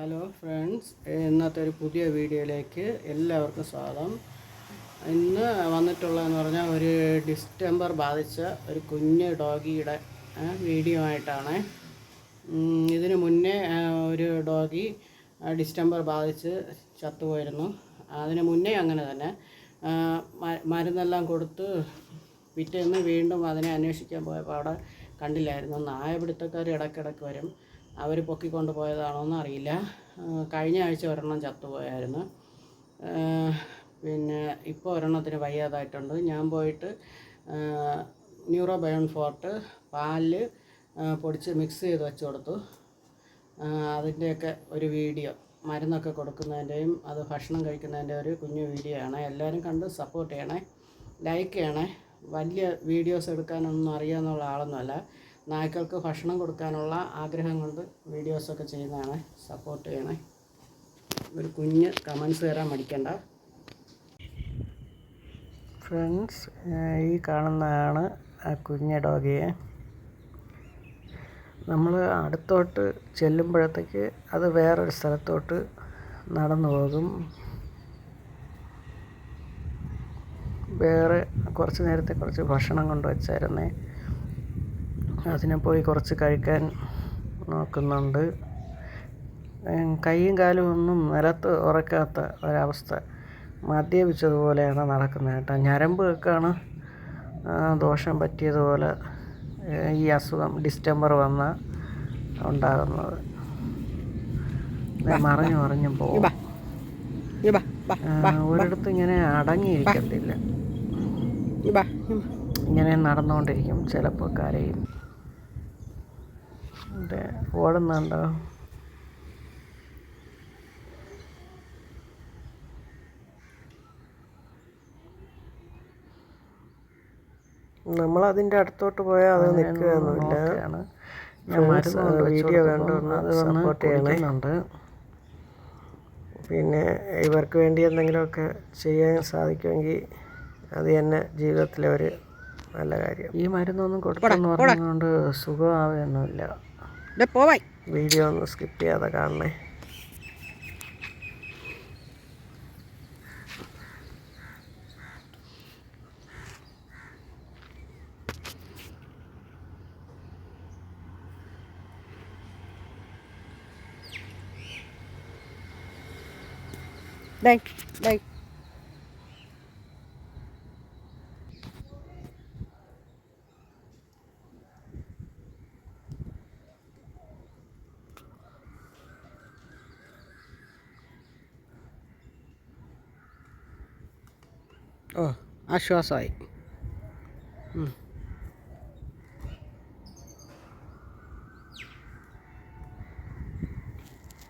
Hello friends ഇന്നത്തെ ഒരു പുതിയ വീഡിയോയിലേക്ക് എല്ലാവർക്കും സ്വാഗതം. ഇന്ന് വന്നിട്ടുള്ളതെന്ന് പറഞ്ഞാൽ ഒരു ഡിസ്റ്റംബർ ബാധിച്ച ഒരു കുഞ്ഞ് ഡോഗിയുടെ വീഡിയോ ആയിട്ടാണ്. ഇതിനു മുന്നേ ഒരു ഡോഗി ഡിസ്റ്റംബർ ബാധിച്ച് ചത്തുപോയിരുന്നു. അതിന് മുന്നേ അങ്ങനെ തന്നെ. മരുന്നെല്ലാം കൊടുത്ത് പിറ്റേന്ന് വീണ്ടും അതിനെ അന്വേഷിക്കാൻ പോയപ്പോൾ അവിടെ കണ്ടില്ലായിരുന്നു. നായപിടുത്തക്കാർ ഇടയ്ക്കിടയ്ക്ക് വരും. അവർ പൊക്കിക്കൊണ്ട് പോയതാണോന്ന് അറിയില്ല. കഴിഞ്ഞ ആഴ്ച ഒരെണ്ണം ചത്തുപോയായിരുന്നു. പിന്നെ ഇപ്പോൾ ഒരെണ്ണത്തിന് വയ്യാതായിട്ടുണ്ട്. ഞാൻ പോയിട്ട് ന്യൂറോ ബയോൺ ഫോർട്ട് പാലിൽ പൊടിച്ച് മിക്സ് ചെയ്ത് വെച്ച് കൊടുത്തു. അതിന്റെയൊക്കെ ഒരു വീഡിയോ മരുന്നൊക്കെ കൊടുക്കുന്നതിന്റെയും അത് ഭക്ഷണം കഴിക്കുന്നതിന്റെ ഒരു കുഞ്ഞു വീഡിയോ ആണ്. എല്ലാവരും കണ്ട് സപ്പോർട്ട് ചെയ്യണേ ലൈക്ക് ചെയ്യണേ. വലിയ വീഡിയോസ് എടുക്കാനൊന്നും അറിയാമെന്നുള്ള ആളൊന്നുമല്ല. നായ്ക്കൾക്ക് ഭക്ഷണം കൊടുക്കാനുള്ള ആഗ്രഹം കൊണ്ട് വീഡിയോസൊക്കെ ചെയ്യുന്നതാണ്. സപ്പോർട്ട് ചെയ്യണേ. ഒരു കുഞ്ഞ് കമൻസ് തരാൻ മടിക്കണ്ട. ഫ്രണ്ട്സ് ഈ കാണുന്നതാണ് ആ കുഞ്ഞ ഡോഗിയെ നമ്മൾ അടുത്തോട്ട് ചെല്ലുമ്പോഴത്തേക്ക് അത് വേറൊരു സ്ഥലത്തോട്ട് നടന്നു പോകും. വേറെ കുറച്ച് നേരത്തെ കുറച്ച് ഭക്ഷണം കൊണ്ടുവച്ചായിരുന്നേ അതിനെ പോയി കുറച്ച് കഴിക്കാൻ നോക്കുന്നുണ്ട്. കൈയും കാലും ഒന്നും നിലത്ത് ഉറക്കാത്ത ഒരവസ്ഥ. മദ്യപിച്ചതുപോലെയാണ് നടക്കുന്നത് കേട്ടോ. ഞരമ്പ് ആ, ദോഷം പറ്റിയതുപോലെ ഈ അസുഖം ഡിസ്റ്റംബർ വന്ന ഉണ്ടാകുന്നത്. മറിഞ്ഞു മറിഞ്ഞു പോകും. ഒരിടത്ത് ഇങ്ങനെ അടങ്ങിയിരിക്കത്തില്ല. ഇങ്ങനെ നടന്നുകൊണ്ടിരിക്കും ചിലപ്പോൾ കരയും. ദേ, ഓടുന്നുണ്ടോ? നമ്മൾ അതിന്റെ അടുത്തോട്ട് പോയാൽ അത് നിൽക്കുകയൊന്നുമില്ല ഞാൻ മരുന്ന് കൊണ്ട് വീഡിയോ സപ്പോർട്ട് ചെയ്യണേ. പിന്നെ ഇവർക്ക് വേണ്ടി എന്തെങ്കിലുമൊക്കെ ചെയ്യാൻ സാധിക്കുമെങ്കിൽ അത് തന്നെ ജീവിതത്തിലെ ഒരു നല്ല കാര്യം. ഈ മരുന്നൊന്നും കൊടുക്കുന്നു പറഞ്ഞുകൊണ്ട് സുഖമാവുകയൊന്നുമില്ല പോവായി. വീഡിയോ ഒന്ന് സ്കിപ്പ് ചെയ്യാതെ കാണണേ. ഡേ ഡേ ഓ ആശ്വാസമായി.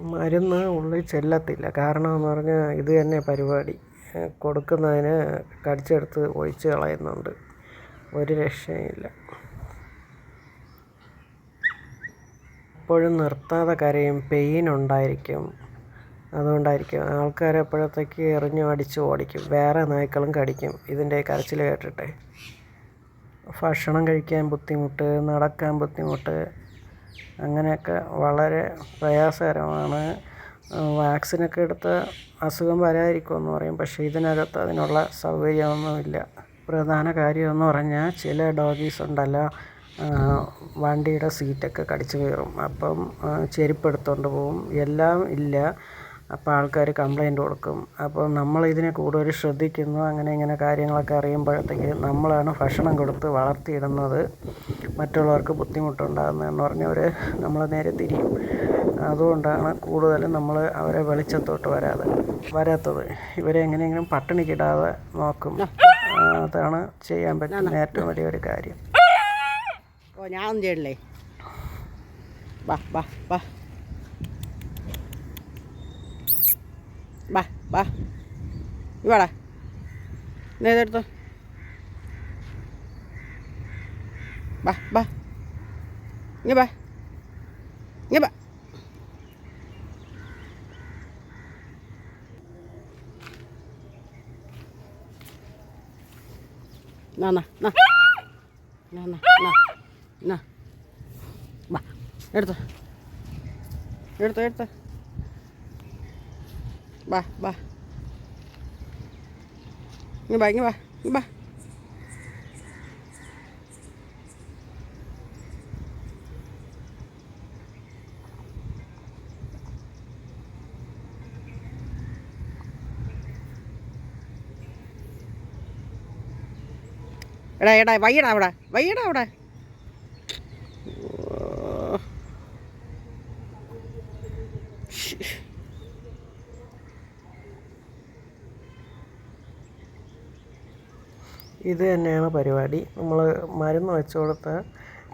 മരുന്ന് ഉള്ളിൽ ചെല്ലത്തില്ല. കാരണം എന്ന് പറഞ്ഞാൽ ഇത് തന്നെ പരിപാടി. കൊടുക്കുന്നതിന് കടിച്ചെടുത്ത് ഒഴിച്ച് കളയുന്നുണ്ട്. ഒരു രക്ഷയില്ല എപ്പോഴും നിർത്താതെ കരയും. പെയിൻ ഉണ്ടായിരിക്കും. അതുകൊണ്ടായിരിക്കും ആൾക്കാർ എപ്പോഴത്തേക്ക് എറിഞ്ഞു അടിച്ച് ഓടിക്കും. വേറെ നായ്ക്കളും കടിക്കും. ഇതിന്റെ കരച്ചിൽ കേട്ടിട്ട്. ഭക്ഷണം കഴിക്കാൻ ബുദ്ധിമുട്ട് നടക്കാൻ ബുദ്ധിമുട്ട് അങ്ങനെയൊക്കെ വളരെ പ്രയാസകരമാണ്. വാക്സിനൊക്കെ എടുത്ത് അസുഖം വരാതിരിക്കുമെന്ന് പറയും. പക്ഷേ ഇതിനകത്ത് അതിനുള്ള സൗകര്യമൊന്നുമില്ല. പ്രധാന കാര്യമെന്ന് പറഞ്ഞാൽ ചില ഡോഗീസ് ഉണ്ടല്ലോ വണ്ടിയുടെ സീറ്റൊക്കെ കടിച്ചു കയറും. അപ്പം ചെരുപ്പ് എടുത്തുകൊണ്ട് പോകും എല്ലാം ഇല്ല. അപ്പോൾ ആൾക്കാർ കംപ്ലൈന്റ് കൊടുക്കും. അപ്പോൾ നമ്മൾ ഇതിനെ കൂടുതൽ ശ്രദ്ധിക്കുന്നു. അങ്ങനെ ഇങ്ങനെ കാര്യങ്ങളൊക്കെ അറിയുമ്പോഴത്തേക്ക് നമ്മളാണ് ഭക്ഷണം കൊടുത്ത് വളർത്തിയിടുന്നത്. മറ്റുള്ളവർക്ക് ബുദ്ധിമുട്ടുണ്ടാകുന്നതെന്ന് പറഞ്ഞവർ നമ്മൾ നേരെ തിരിയും. അതുകൊണ്ടാണ് കൂടുതലും നമ്മൾ അവരെ വെളിച്ചത്തോട്ട് വരാതെ വരാത്തത്. ഇവരെ എങ്ങനെയെങ്കിലും പട്ടിണിക്കിടാതെ നോക്കും. അതാണ് ചെയ്യാൻ പറ്റുന്ന ഏറ്റവും വലിയൊരു കാര്യം. ഓ ഞാൻ ചെയ്യണില്ലേ? വാ വാ വാ. വാ വാ. ഇവാടാ ഇതെടുത്തോ വാ വാ. ഇങ്ങ വാ. ഇങ്ങ വാ. നാ നാ നാ. നാ നാ നാ നാ. വാ. എടുത്തോ. എടുത്തോ എടുത്തോ. വാ വാ ഇങ്ങ് വാ ഇങ്ങ് വാ ഇങ്ങ് വാ എടാ എടാ വയ്യടാ അവിടെ വയ്യടാ അവിടെ ഇത് തന്നെയാണ് പരിപാടി. നമ്മൾ മരുന്ന് വെച്ച് കൊടുത്ത്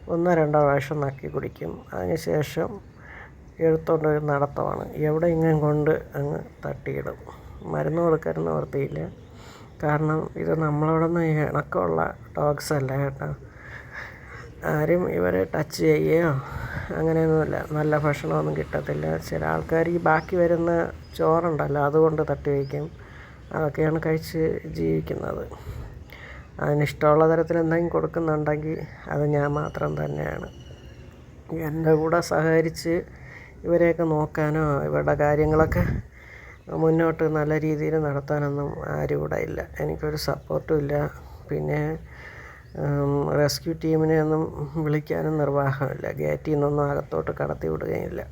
ഒന്നോ രണ്ടോ പ്രാവശ്യം നക്കി കുടിക്കും. അതിന് ശേഷം എടുത്തോണ്ട് ഒരു നടത്തമാണ്. എവിടെ ഇങ്ങനെ കൊണ്ട് അങ്ങ് തട്ടിയിടും. മരുന്ന് കൊടുക്കരുന്ന് വൃത്തിയില്ല. കാരണം ഇത് നമ്മളോടൊന്നും ഇണക്കമുള്ള ഡോഗ്സ് അല്ല കേട്ടോ. ആരും ഇവരെ ടച്ച് ചെയ്യുകയോ അങ്ങനെയൊന്നുമില്ല. നല്ല ഭക്ഷണമൊന്നും കിട്ടത്തില്ല. ചില ആൾക്കാർ ഈ ബാക്കി വരുന്ന ചോറുണ്ടല്ലോ അതുകൊണ്ട് തട്ടി വയ്ക്കും. അതൊക്കെയാണ് കഴിച്ച് ജീവിക്കുന്നത്. അതിനിഷ്ടമുള്ള തരത്തിൽ എന്തെങ്കിലും കൊടുക്കുന്നുണ്ടെങ്കിൽ അത് ഞാൻ മാത്രം തന്നെയാണ്. എന്റെ കൂടെ സഹകരിച്ച് ഇവരെയൊക്കെ നോക്കാനോ ഇവരുടെ കാര്യങ്ങളൊക്കെ മുന്നോട്ട് നല്ല രീതിയിൽ നടത്താനൊന്നും ആരും ഇവിടെ ഇല്ല. എനിക്കൊരു സപ്പോർട്ടും ഇല്ല. പിന്നെ റെസ്ക്യൂ ടീമിനെ ഒന്നും വിളിക്കാനും നിർവാഹമില്ല. ഗേറ്റിൽ നിന്നൊന്നും അകത്തോട്ട് കടത്തി വിടുകയില്ല